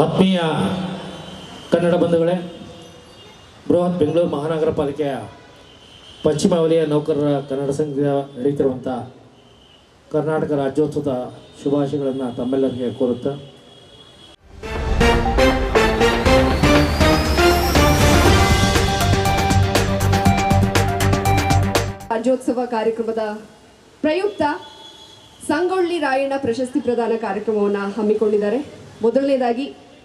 ಆತ್ಮೀಯ ಕನ್ನಡ ಬಂಧುಗಳೇ, ಬೃಹತ್ ಬೆಂಗಳೂರು ಮಹಾನಗರ ಪಾಲಿಕೆಯ ಪಶ್ಚಿಮ ವಲಯ ನೌಕರರ ಕನ್ನಡ ಸಂಘದ ನಡೀತಿರುವಂಥ ಕರ್ನಾಟಕ ರಾಜ್ಯೋತ್ಸವದ ಶುಭಾಶಯಗಳನ್ನು ತಮ್ಮೆಲ್ಲರಿಗೆ ಕೋರುತ್ತಾ. ರಾಜ್ಯೋತ್ಸವ ಕಾರ್ಯಕ್ರಮದ ಪ್ರಯುಕ್ತ ಸಂಗೊಳ್ಳಿ ರಾಯಣ್ಣ ಪ್ರಶಸ್ತಿ ಪ್ರದಾನ ಕಾರ್ಯಕ್ರಮವನ್ನು ಹಮ್ಮಿಕೊಂಡಿದ್ದಾರೆ. ಮೊದಲನೇದಾಗಿ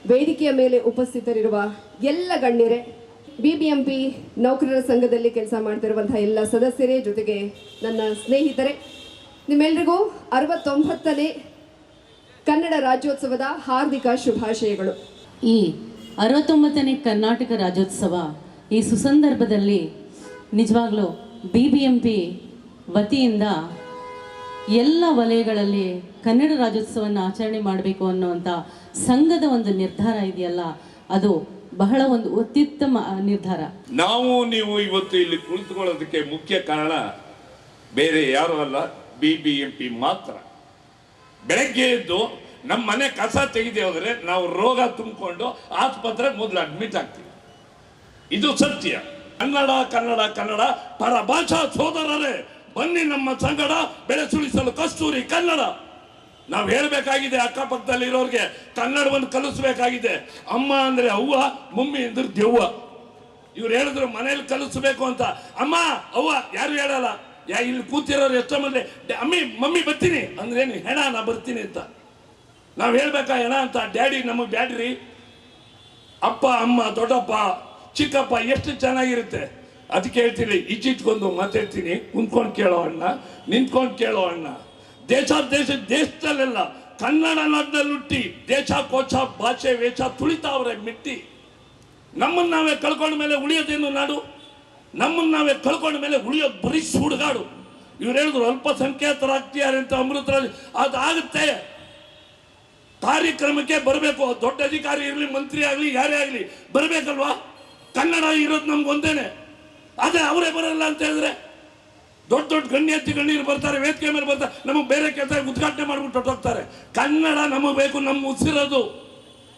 ವೇದಿಕೆಯ ಮೇಲೆ ಉಪಸ್ಥಿತರಿರುವ ಎಲ್ಲ ಗಣ್ಯರೇ ಬಿಬಿಎಂಪಿ ನೌಕರರ ಸಂಘದಲ್ಲಿ ಕೆಲಸ ಮಾಡ್ತಿರುವಂತಹ ಎಲ್ಲ ಸದಸ್ಯರೇ ಜೊತೆಗೆ ನನ್ನ ಸ್ನೇಹಿತರೆ, ನಿಮ್ಮೆಲ್ರಿಗೂ ಅರವತ್ತೊಂಬತ್ತನೇ ಕನ್ನಡ ರಾಜ್ಯೋತ್ಸವದ ಹಾರ್ದಿಕ ಶುಭಾಶಯಗಳು. ಈ ಅರವತ್ತೊಂಬತ್ತನೇ ಕರ್ನಾಟಕ ರಾಜ್ಯೋತ್ಸವ ಈ ಸುಸಂದರ್ಭದಲ್ಲಿ ನಿಜವಾಗ್ಲೂ ಬಿ ಬಿ ಎಂ ಪಿ ವತಿಯಿಂದ ಎಲ್ಲ ವಲಯಗಳಲ್ಲಿ ಕನ್ನಡ ರಾಜ್ಯೋತ್ಸವವನ್ನು ಆಚರಣೆ ಮಾಡಬೇಕು ಅನ್ನುವಂಥ ಸಂಘದ ಒಂದು ನಿರ್ಧಾರ ಇದೆಯಲ್ಲ, ಅದು ಬಹಳ ಒಂದು ಅತ್ಯುತ್ತಮ ನಿರ್ಧಾರ. ನಾವು ನೀವು ಇವತ್ತು ಇಲ್ಲಿ ಕುಳಿತುಕೊಳ್ಳೋದಕ್ಕೆ ಮುಖ್ಯ ಕಾರಣ ಬೇರೆ ಯಾರು ಅಲ್ಲ ಬಿ ಮಾತ್ರ. ಬೆಳಗ್ಗೆ ಎದ್ದು ನಮ್ಮ ಮನೆ ಕಸ ತೆಗೆದೇ ಹೋದರೆ ನಾವು ರೋಗ ತುಂಬಿಕೊಂಡು ಆಸ್ಪತ್ರೆ ಮೊದಲು ಅಡ್ಮಿಟ್ ಆಗ್ತೀವಿ. ಇದು ಸತ್ಯ. ಕನ್ನಡ ಕನ್ನಡ ಕನ್ನಡ ಪರಭಾಷಾ ಸೋದರರೇ. ಬನ್ನಿ ನಮ್ಮ ಸಂಗಡ ಬೆಳೆ ಸುಳಿಸಲು ಕಸ್ತೂರಿ ಕನ್ನಡ. ನಾವು ಹೇಳಬೇಕಾಗಿದೆ ಅಕ್ಕಪಕ್ಕದಲ್ಲಿ ಇರೋರಿಗೆ ಕನ್ನಡವನ್ನು ಕಲಿಸಬೇಕಾಗಿದೆ. ಅಮ್ಮ ಅಂದ್ರೆ ಅವ್ವ, ಮಮ್ಮಿ ಅಂದ್ರೆ ದೆವ್ವ. ಇವ್ರು ಹೇಳಿದ್ರು ಮನೇಲಿ ಕಲಿಸಬೇಕು ಅಂತ. ಅಮ್ಮ, ಅವ್ವ, ಯಾರು ಹೇಳಲ್ಲ. ಯಾ, ಇಲ್ಲಿ ಕೂತಿರೋರು ಎಷ್ಟೋ ಮಂದಿ. "ಡ್ಯಾ- ಅಮ್ಮಿ, ಮಮ್ಮಿ ಬರ್ತೀನಿ. ಅಂದ್ರೇನು ಹೆಣ, ನಾ ಬರ್ತೀನಿ ಅಂತ. ನಾವು ಹೇಳ್ಬೇಕಾ ಹೆಣ ಅಂತ, ಡ್ಯಾಡಿ, ನಮಗೆ ಬ್ಯಾಡ್ರಿ. ಅಪ್ಪ, ಅಮ್ಮ, ದೊಡ್ಡಪ್ಪ, ಚಿಕ್ಕಪ್ಪ, ಎಷ್ಟು ಚೆನ್ನಾಗಿರುತ್ತೆ. ಅದಕ್ಕೆ ಹೇಳ್ತೀನಿ ಇಚ್ಚಿಟ್ಕೊಂಡು ಮಾತಾಡ್ತೀನಿ ಕುಂತ್ಕೊಂಡು ಕೇಳೋ ಅಣ್ಣ, ನಿಂತ್ಕೊಂಡು ಕೇಳೋ ಅಣ್ಣ. ದೇಶ ದೇಶ ದೇಶದಲ್ಲೆಲ್ಲ ಕನ್ನಡ ನಾಡಿನಲ್ಲಿ ಹುಟ್ಟಿ ದೇಶ ಕೋಚ ಭಾಷೆ ವೇಷ ತುಳಿತಾವ್ರೆ ಮಿಟ್ಟಿ. ನಮ್ಮನ್ನ ನಾವೇ ಕಳ್ಕೊಂಡ ಮೇಲೆ ಉಳಿಯೋದೇನು ನಾಡು? ನಮ್ಮನ್ನ ನಾವೇ ಕಳ್ಕೊಂಡ ಮೇಲೆ ಉಳಿಯೋದು ಬರೀ ಸುಡುಗಾಡು. ಇವ್ರು ಹೇಳಿದ್ರು ಅಲ್ಪಸಂಖ್ಯಾತರಾಗ್ತಿದ್ದಾರೆ ಅಂತ ಅಮೃತರಾಜ್ ಅದು ಕಾರ್ಯಕ್ರಮಕ್ಕೆ ಬರಬೇಕು. ದೊಡ್ಡ ಅಧಿಕಾರಿ ಇರಲಿ, ಮಂತ್ರಿ ಆಗಲಿ, ಯಾರೇ ಆಗಲಿ, ಬರಬೇಕಲ್ವಾ? ಕನ್ನಡ ಇರೋದು ನಮ್ಗೆ ಒಂದೇನೆ ಅದೇ ಅವರೇ ಬರಲ್ಲ ಅಂತ ಹೇಳಿದ್ರೆ ದೊಡ್ಡ ದೊಡ್ಡ ಗಣ್ಯತಿ ಗಣ್ಯರು ಬರ್ತಾರೆ, ವೇದಿಕೆ ಮೇಲೆ ಬರ್ತಾರೆ, ನಮಗೆ ಬೇರೆ ಕೆಲಸ ಉದ್ಘಾಟನೆ ಮಾಡ್ಬಿಟ್ಟು ಹೋಗ್ತಾರೆ. ಕನ್ನಡ ನಮಗೆ ಬೇಕು ನಮ್ಮ ಉಸಿರೋದು.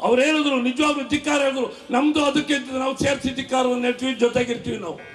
ಅವ್ರು ಹೇಳಿದ್ರು, ನಿಜವಾಗ್ಲೂ ಧಿಕ್ಕಾರ ಹೇಳಿದ್ರು. ನಮ್ಮದು ಅದಕ್ಕೆ ನಾವು ಸೇರಿಸಿ ಧಿಕ್ಕಾರವನ್ನು ಹೇಳ್ತೀವಿ, ಜೊತೆಗಿರ್ತೀವಿ ನಾವು.